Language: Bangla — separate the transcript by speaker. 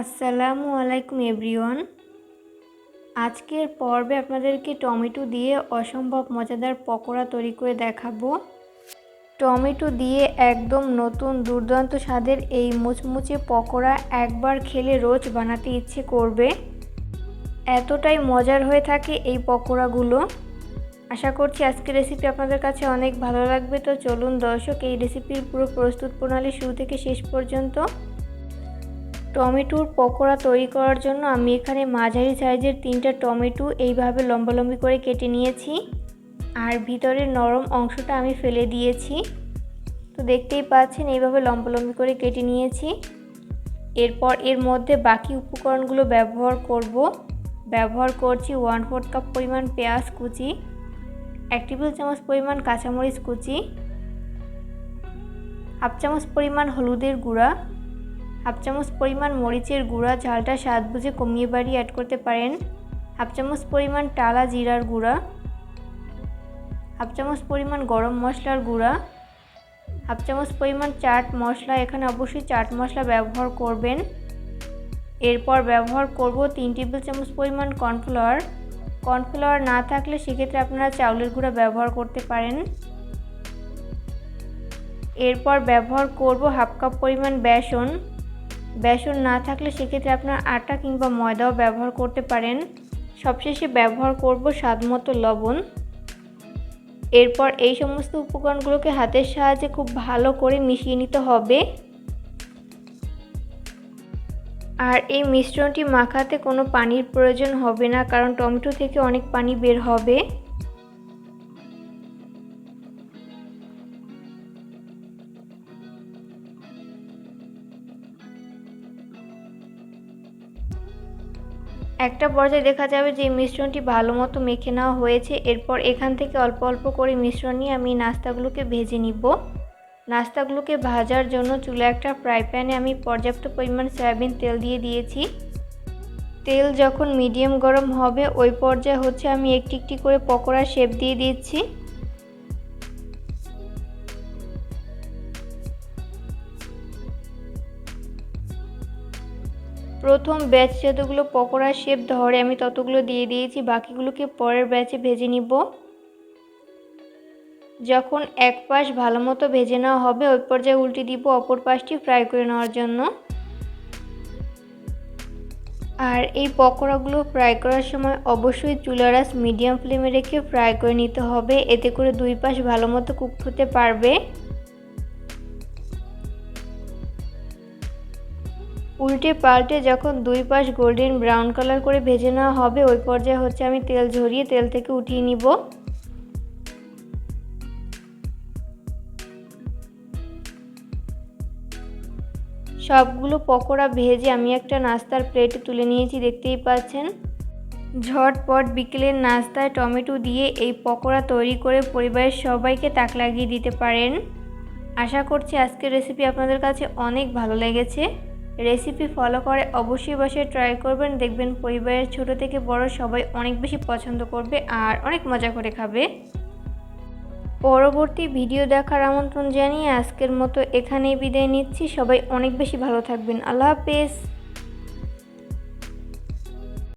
Speaker 1: আসসালামু আলাইকুম এভরিওয়ান। আজকের পর্বে আপনাদেরকে টমেটো দিয়ে অসম্ভব মজাদার পকোড়া তৈরি করে দেখাবো। টমেটো দিয়ে একদম নতুন দুর্দান্ত স্বাদের এই মুচমুচে পকোড়া একবার খেলে রোজ বানাতে ইচ্ছে করবে। এতটাই মজার হয়ে থাকে এই পকোড়াগুলো। আশা করছি আজকের রেসিপি আপনাদের কাছে অনেক ভালো লাগবে। তো চলুন দর্শক, এই রেসিপির পুরো প্রস্তুত প্রণালী শুরু থেকে শেষ পর্যন্ত টমেটোর পকোড়া তৈরি করার জন্য আমি এখানে মাঝারি সাইজের তিনটা টমেটো এইভাবে লম্বালম্বি করে কেটে নিয়েছি। আর ভিতরের নরম অংশটা আমি ফেলে দিয়েছি। তো দেখতেই পাচ্ছেন, এইভাবে লম্বালম্বি করে কেটে নিয়েছি। এরপর এর মধ্যে বাকি উপকরণগুলো ব্যবহার করব। ব্যবহার করছি ওয়ান ফোর্থ কাপ পরিমাণ পেঁয়াজ কুচি, এক টেবিল চামচ পরিমাণ কাঁচামরিচ কুচি, হাফ চামচ পরিমাণ হলুদের গুঁড়া হাফ চামচ পরিমাণ মরিচের গুঁড়া, ঝালটা স্বাদ বুঝে কমিয়ে বাড়িয়ে অ্যাড করতে পারেন। হাফ চামচ পরিমাণ টালা জিরার গুঁড়া, হাফ চামচ পরিমাণ গরম মশলার গুঁড়া, হাফ চামচ পরিমাণ চাট মশলা। এখানে অবশ্যই চাট মশলা ব্যবহার করবেন। এরপর ব্যবহার করব তিন টেবিল চামচ পরিমাণ কর্নফ্লাওয়ার। কর্নফ্লাওয়ার না থাকলে সেক্ষেত্রে আপনারা চাউলের গুঁড়া ব্যবহার করতে পারেন। এরপর ব্যবহার করব হাফ কাপ পরিমাণ বেসন। বেসন না থাকলে সেক্ষেত্রে আপনার আটা কিংবা ময়দাও ব্যবহার করতে পারেন। সবশেষে ব্যবহার করব স্বাদ মতো লবণ। এরপর এই সমস্ত উপকরণগুলোকে হাতের সাহায্যে খুব ভালো করে মিশিয়ে নিতে হবে। আর এই মিশ্রণটি মাখাতে কোনো পানির প্রয়োজন হবে না, কারণ টমেটো থেকে অনেক পানি বের হবে। একটা পর্যায়ে দেখা যাবে যে মিশ্রণটি ভালো মতো মেখে নেওয়া হয়েছে। এরপর এখান থেকে অল্প অল্প করে মিশ্রণ নিয়ে আমি নাস্তাগুলোকে ভেজে নিব। নাস্তাগুলোকে ভাজার জন্য চুলা একটা ফ্রাই প্যানে আমি পর্যাপ্ত পরিমাণ সয়াবিন তেল দিয়ে দিয়েছি। তেল যখন মিডিয়াম গরম হবে, ওই পর্যায়ে হচ্ছে আমি একটি একটি করে পকোড়া শেপ দিয়ে দিচ্ছি। প্রথম ব্যাচ যতগুলো পকোড়া শেপ ধরে আমি ততগুলো দিয়ে দিয়েছি, বাকিগুলোকে পরের ব্যাচে ভেজে নিব। যখন এক পাশ ভালো মতো ভেজে নেওয়া হবে, ওই পর্যায়ে উল্টে দিব অপর পাশটি ফ্রাই করে নেওয়ার জন্য। আর এই পকোড়াগুলো ফ্রাই করার সময় অবশ্যই চুলারাস মিডিয়াম ফ্লেমে রেখে ফ্রাই করে নিতে হবে, এতে করে দুই পাশ ভালো মতো কুকড হতে পারবে। উল্টে পাল্টে যখন দুই পাশ গোল্ডেন ব্রাউন কালার করে ভেজে নেওয়া হবে, ওই পর্যায়ে হচ্ছে আমি তেল ঝরিয়ে তেল থেকে উঠিয়ে নিব। সবগুলো পকোড়া ভেজে আমি একটা নাস্তার প্লেটে তুলে নিয়েছি, দেখতেই পাচ্ছেন। ঝটপট বিকেলের নাস্তায় টমেটো দিয়ে এই পকোড়া তৈরি করে পরিবারের সবাইকে তাক লাগিয়ে দিতে পারেন। আশা করছি আজকের রেসিপি আপনাদের কাছে অনেক ভালো লেগেছে। রেসিপি ফলো করে অবশ্যই বসে ট্রাই করবেন। দেখবেন পরিবারের ছোট থেকে বড় সবাই অনেক বেশি পছন্দ করবে আর অনেক মজা করে খাবে। পরবর্তী ভিডিও দেখার আমন্ত্রণ জানিয়ে আজকের মতো এখানেই বিদায় নিচ্ছি। সবাই অনেক বেশি ভালো থাকবেন। আল্লাহ হাফেজ।